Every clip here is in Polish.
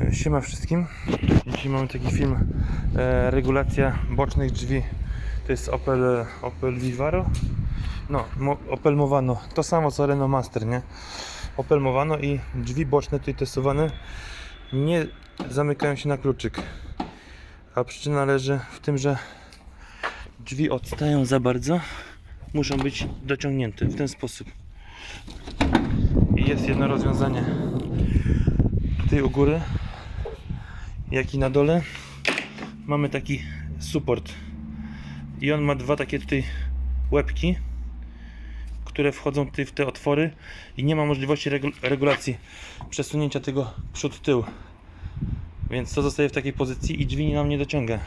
E, Siema wszystkim. Dzisiaj mamy taki film e, regulacja bocznych drzwi. To jest Opel, e, Opel Vivaro. No, mo, Opel Movano. To samo co Renault Master, nie? Opel Movano i drzwi boczne tutaj testowane nie zamykają się na kluczyk. A przyczyna leży w tym, że drzwi odstają za bardzo. Muszą być dociągnięte w ten sposób. I jest jedno rozwiązanie tutaj u góry, jak i na dole mamy taki support. I on ma dwa takie tutaj łebki które wchodzą tutaj w te otwory i nie ma możliwości regu- regulacji przesunięcia tego przód-tył więc to zostaje w takiej pozycji i drzwi nam nie dociąga.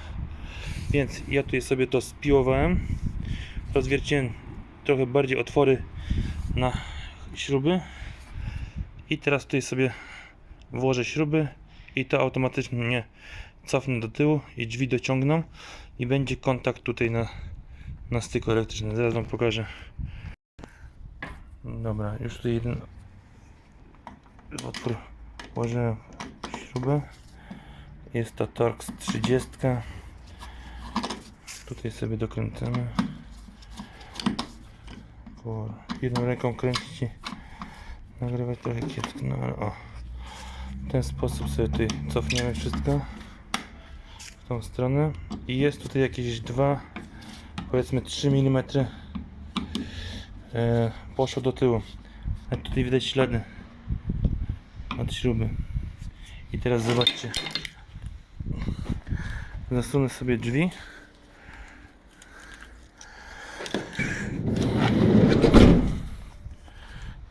Więc ja tutaj sobie to spiłowałem. Rozwierciłem trochę bardziej otwory na śruby. I teraz tutaj sobie włożę śruby i to automatycznie cofnę do tyłu i drzwi dociągną i będzie kontakt tutaj na, na styku elektrycznym. Zaraz wam pokażę. Dobra, już tutaj jeden otwór włożyłem śrubę. Jest to Torx 30. Tutaj sobie dokręcamy. Jedną ręką kręcić nagrywać trochę kiepsko, no ale o. W ten sposób sobie tutaj cofniemy wszystko w tą stronę. I jest tutaj jakieś dwa powiedzmy 3 mm e, poszło do tyłu. A tutaj widać ślady od śruby. I teraz zobaczcie. Zasunę sobie drzwi.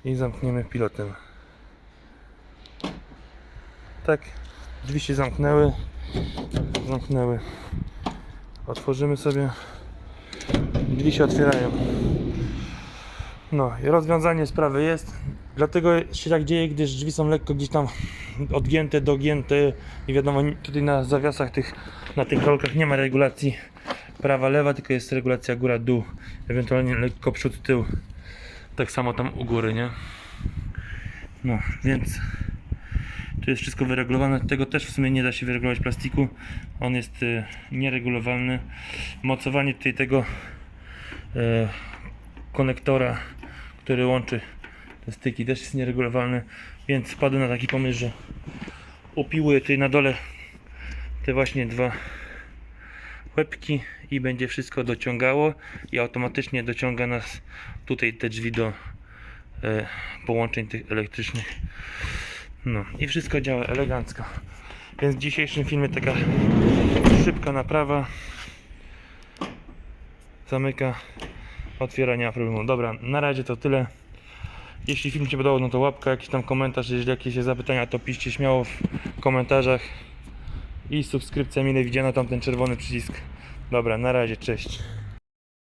I zamkniemy pilotem tak, drzwi się zamknęły. Zamknęły. Otworzymy sobie. Drzwi się otwierają. No i rozwiązanie sprawy jest. Dlatego się tak dzieje, gdyż drzwi są lekko gdzieś tam odgięte, dogięte i wiadomo, tutaj na zawiasach tych, na tych rolkach nie ma regulacji prawa, lewa, tylko jest regulacja góra-dół, ewentualnie lekko przód, tył. Tak samo tam u góry, nie? No, więc tu jest wszystko wyregulowane. Tego też w sumie nie da się wyregulować plastiku. On jest y, nieregulowalny. Mocowanie tutaj tego y, konektora, który łączy te styki też jest nieregulowalny. Więc wpadłem na taki pomysł, że upiłuję tutaj na dole te właśnie dwa łebki i będzie wszystko dociągało i automatycznie dociąga nas tutaj te drzwi do e, połączeń tych elektrycznych. No i wszystko działa elegancko. Więc w dzisiejszym filmie taka szybka naprawa. Zamyka, otwiera, nie ma problemu. Dobra, na razie to tyle. Jeśli film Ci podobał, no to łapka, jakiś tam komentarz. Jeżeli jakieś zapytania, to piszcie śmiało w komentarzach. I subskrypcja mile widziana, tam ten czerwony przycisk. Dobra, na razie, cześć.